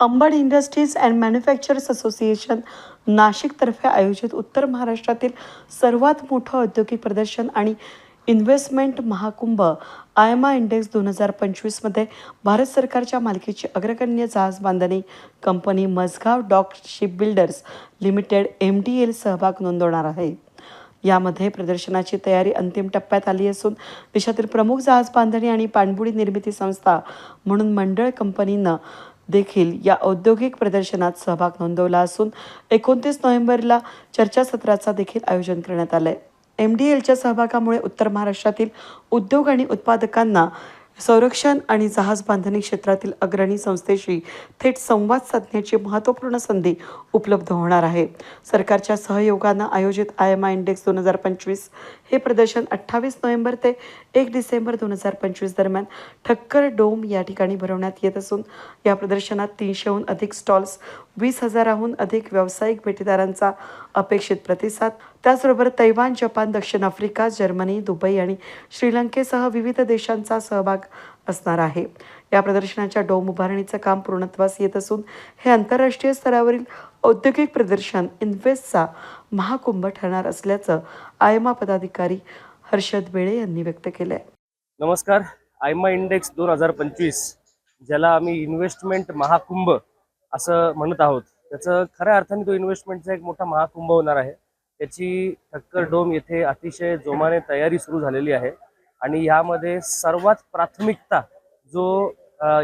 Ambad industries and manufacturers association नाशिकतर्फे आयोजित उत्तर महाराष्ट्रातील सर्वात मोठं औद्योगिक प्रदर्शन आणि इन्व्हेस्टमेंट महाकुंभ आयमा इंडेक्स दोन हजार पंचवीसमध्ये भारत सरकारच्या मालकीची अग्रगण्य जहाज बांधणी company Mazagaon dock ship builders limited M D L सहभाग नोंदवणार आहे. यामध्ये प्रदर्शनाची तयारी अंतिम टप्प्यात आली असून देशातील प्रमुख जहाज बांधणी आणि पाणबुडी निर्मिती संस्था म्हणून मंडळ कंपनीनं देखील या औद्योगिक प्रदर्शनात सहभाग नोंदवला असून एकोणतीस नोव्हेंबरला चर्चासत्राचा देखील आयोजन करण्यात आलंय. एम डी एलच्या सहभागामुळे उत्तर महाराष्ट्रातील उद्योग आणि उत्पादकांना संरक्षण आणि जहाज बांधणी क्षेत्रातील अग्रणी संस्थेशी थेट संवाद साधण्याची महत्त्वपूर्ण संधी उपलब्ध होणार आहे. सरकारच्या सहयोगानं आयोजित आय एम आय इंडेक्स दोन हजार पंचवीस हे प्रदर्शन अठ्ठावीस नोव्हेंबर ते एक डिसेंबर दोन हजार पंचवीस दरम्यान ठक्कर डोम या ठिकाणी भरवण्यात येत असून या प्रदर्शनात तीनशेहून अधिक स्टॉल्स वीस हजाराहून अधिक व्यावसायिक भेटीदारांचा अपेक्षित प्रतिसाद त्याचबरोबर तैवान जपान दक्षिण आफ्रिका जर्मनी दुबई आणि श्रीलंकेसह विविध देशांचा सहभाग असणार आहे. या प्रदर्शनाच्या डोम उभारणीचं काम पूर्णत्वास येत असून हे आंतरराष्ट्रीय स्तरावरील औद्योगिक प्रदर्शन इन्व्हेस्टचा महाकुंभ ठरणार असल्याचं आयमा पदाधिकारी हर्षद बेळे यांनी व्यक्त केलं आहे नमस्कार. आयमा इंडेक्स दोन हजार पंचवीस ज्याला आम्ही इन्व्हेस्टमेंट महाकुंभ असं म्हणत आहोत त्याचं खऱ्या अर्थाने तो इन्व्हेस्टमेंटचा एक मोठा महाकुंभ होणार आहे. त्याची ठक्कर डोम येथे अतिशय जोमाने तयारी सुरू झालेली आहे. आणि यामध्ये सर्वात प्राथमिकता जो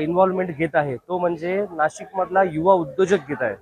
इन्व्हॉल्वमेंट घेत आहे तो म्हणजे नाशिकमधला युवा उद्योजक घेत आहे.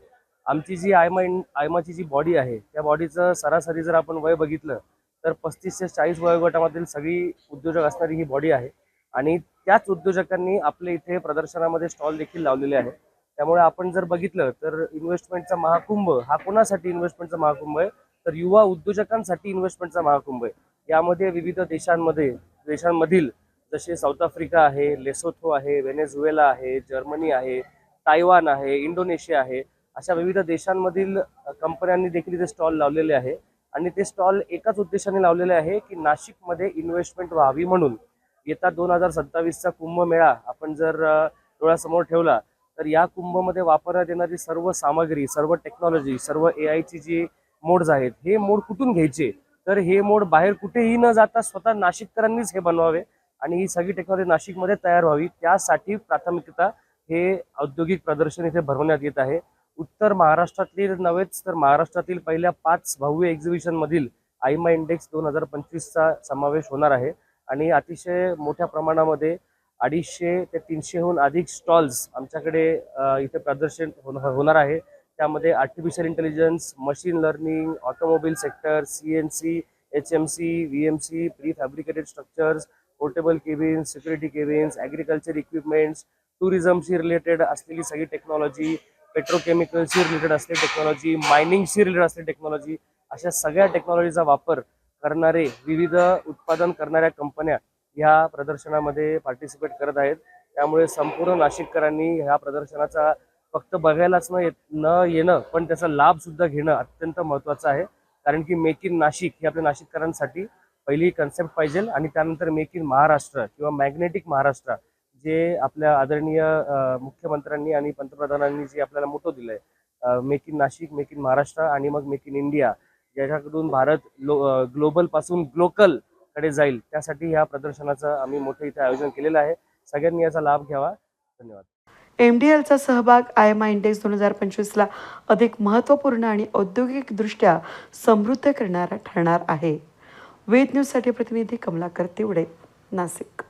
आमची जी आयमा इन आयमाची जी बॉडी आहे त्या बॉडीचं सरासरी जर आपण वय बघितलं तर पस्तीस ते चाळीस वयोगटामधील सगळी उद्योजक असणारी ही बॉडी आहे. आणि त्याच उद्योजकांनी आपल्या इथे प्रदर्शनामध्ये स्टॉल देखील लावलेले आहे त्यामुळे आपण जर बघितलं तर इन्व्हेस्टमेंटचा महाकुंभ हा कोणासाठी इन्व्हेस्टमेंटचा महाकुंभ आहे? तर युवा उद्योजकांसाठी इन्व्हेस्टमेंटचा महाकुंभ आहे. यामध्ये विविध देशांमध्ये देशांमधील जसे साऊथ आफ्रिका आहे लेसोथो आहे व्हेनेझुएला आहे जर्मनी आहे तायवान आहे इंडोनेशिया आहे अशा विविध देशांमधील कंपन्यांनी देखील इथे स्टॉल लावलेले आहे. आणि ते स्टॉल एकाच उद्देशाने लावलेले आहे की नाशिकमध्ये इन्व्हेस्टमेंट व्हावी म्हणून. येता दोन हजार सत्तावीसचा कुंभमेळा आपण जर डोळ्यासमोर ठेवला तर या कुंभमध्ये वापरण्यात येणारी सर्व सामग्री सर्व टेक्नॉलॉजी सर्व ए आयची जी मोड्स आहेत हे मोड कुठून घ्यायचे? तर हे मोड बाहेर कुठेही न जाता स्वतः नाशिककरांनीच हे बनवावे आणि ही सगळी टेक्नॉलॉजी नाशिकमध्ये तयार व्हावी. त्यासाठी प्राथमिकता हे औद्योगिक प्रदर्शन इथे भरवण्यात येत आहे. उत्तर महाराष्ट्रातील नव्हेच तर महाराष्ट्रातील पहिल्या पाच भव्य एक्झिबिशनमधील आयमा इंडेक्स दोन हजार पंचवीसचा समावेश होणार आहे. आणि अतिशय मोठ्या प्रमाणामध्ये अडीचशे ते तीनशेहून अधिक स्टॉल्स आमच्याकडे इथे प्रदर्शन होणार आहे. त्यामध्ये artificial intelligence machine learning automobile sector C N C H M C V M C prefabricated structures portable cabins security cabins agriculture equipments टुरिझमशी related असलेली सगळी टेक्नॉलॉजी पेट्रोकेमिकलशी रिलेटेड असलेली टेक्नॉलॉजी मायनिंगशी रिलेटेड असलेली टेक्नॉलॉजी अशा सगळ्या टेक्नॉलॉजीचा वापर करणारे विविध उत्पादन करणाऱ्या कंपन्या ह्या प्रदर्शनामध्ये पार्टिसिपेट करत आहेत. त्यामुळे संपूर्ण नाशिककरांनी ह्या प्रदर्शनाचा फक्त बघायलाच न येत न येणं पण त्याचा लाभ सुद्धा घेणं अत्यंत महत्त्वाचं आहे. कारण की मेक इन नाशिक ही आपल्या नाशिककरांसाठी पहिली कन्सेप्ट पाहिजे आणि त्यानंतर मेक इन महाराष्ट्र किंवा मॅग्नेटिक महाराष्ट्र जे आपल्या आदरणीय मुख्यमंत्र्यांनी आणि पंतप्रधानांनी जे आपल्याला मोठं दिलंय. Make in Nashik make in Maharashtra आणि मग मेक इन इंडिया ज्याच्याकडून भारत ग्लोबलपासून ग्लोकलकडे जाईल त्यासाठी ह्या प्रदर्शनाचं आम्ही मोठं इथे आयोजन केलेलं आहे. सगळ्यांनी याचा लाभ घ्यावा. धन्यवाद. एम डी एलचा सहभाग आय एम आय इंडेक्स दोन हजार पंचवीसला अधिक महत्त्वपूर्ण आणि औद्योगिकदृष्ट्या समृद्ध करणारा ठरणार आहे. वेद न्यूजसाठी प्रतिनिधी कमलाकर तिवडे नाशिक